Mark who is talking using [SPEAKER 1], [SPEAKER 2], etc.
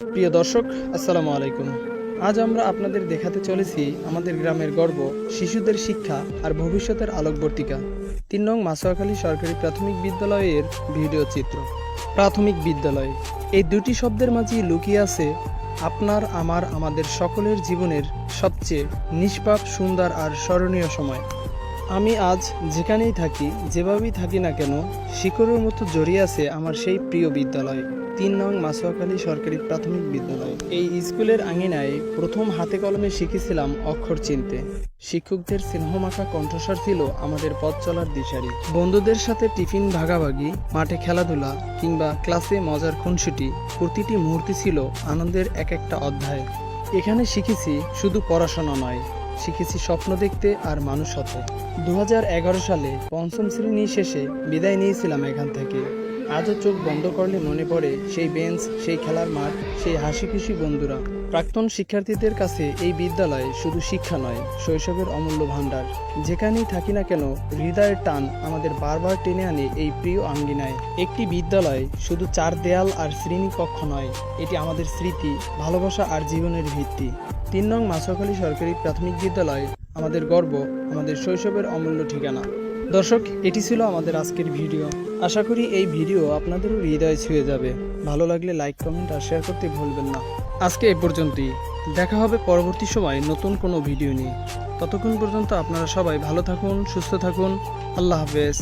[SPEAKER 1] প্রিয় দর্শক, আসসালামু আলাইকুম। আজ আমরা আপনাদের দেখাতে চলেছি আমাদের গ্রামের গর্ব, শিশুদের শিক্ষা আর ভবিষ্যতের আলোকবর্তিকা। তিন নং মাসোয়াখালী সরকারি প্রাথমিক বিদ্যালয়ের ভিডিও চিত্র। প্রাথমিক বিদ্যালয়। এই দুটি শব্দের মাঝেই লুকিয়ে আছে আপনার, আমার, আমাদের সকলের জীবনের সবচেয়ে নিষ্পাপ, সুন্দর আর স্মরণীয় সময়। আমি আজ যেখানেই থাকি, যেভাবেই থাকি না কেন, শিকড়ের মতো জড়িয়ে আছে আমার সেই প্রিয় বিদ্যালয়, তিন নং মাসুয়াখালী সরকারি প্রাথমিক বিদ্যালয়। এই স্কুলের আঙিনায় প্রথম হাতে কলমে শিখেছিলাম অক্ষর চিনতে। শিক্ষকদের স্নেহমাখা কণ্ঠস্বর ছিল আমাদের পথ চলার দিশারি। বন্ধুদের সাথে টিফিন ভাগাভাগি, মাঠে খেলাধুলা কিংবা ক্লাসে মজার খুনসুটি, প্রতিটি মুহূর্তে ছিল আনন্দের এক একটা অধ্যায়। এখানে শিখেছি শুধু পড়াশোনা নয় শিখেছি স্বপ্ন দেখতে আর মানুষ হতে দু হাজার এগারো সালে পঞ্চম শ্রেণি শেষে বিদায় নিয়েছিলাম এখান থেকে। আজও চোখ বন্ধ করলে মনে পড়ে সেই বেঞ্চ, সেই খেলার মাঠ, সেই হাসি খুশি বন্ধুরা। প্রাক্তন শিক্ষার্থীদের কাছে এই বিদ্যালয় শুধু শিক্ষা নয়, শৈশবের অমূল্য ভাণ্ডার। যেখানেই থাকি না কেন, হৃদয়ের টান আমাদের বারবার টেনে আনে এই প্রিয় আঙ্গিনায়। একটি বিদ্যালয় শুধু চার দেয়াল আর শ্রেণীকক্ষ নয়, এটি আমাদের স্মৃতি, ভালোবাসা আর জীবনের ভিত্তি। তিন নং মাছাখালী সরকারি প্রাথমিক বিদ্যালয়। আমাদের গর্ব, আমাদের শৈশবের অমূল্য ঠিকানা। দর্শক, এটি ছিল আমাদের আজকের ভিডিও। আশা করি এই ভিডিও আপনাদেরও হৃদয় ছুঁয়ে যাবে। ভালো লাগলে লাইক, কমেন্ট আর শেয়ার করতে ভুলবেন না। আজকে এ পর্যন্তই। দেখা হবে পরবর্তী সময় নতুন কোনো ভিডিও নিয়ে। ততক্ষণ পর্যন্ত আপনারা সবাই ভালো থাকুন, সুস্থ থাকুন। আল্লাহ হাফেজ।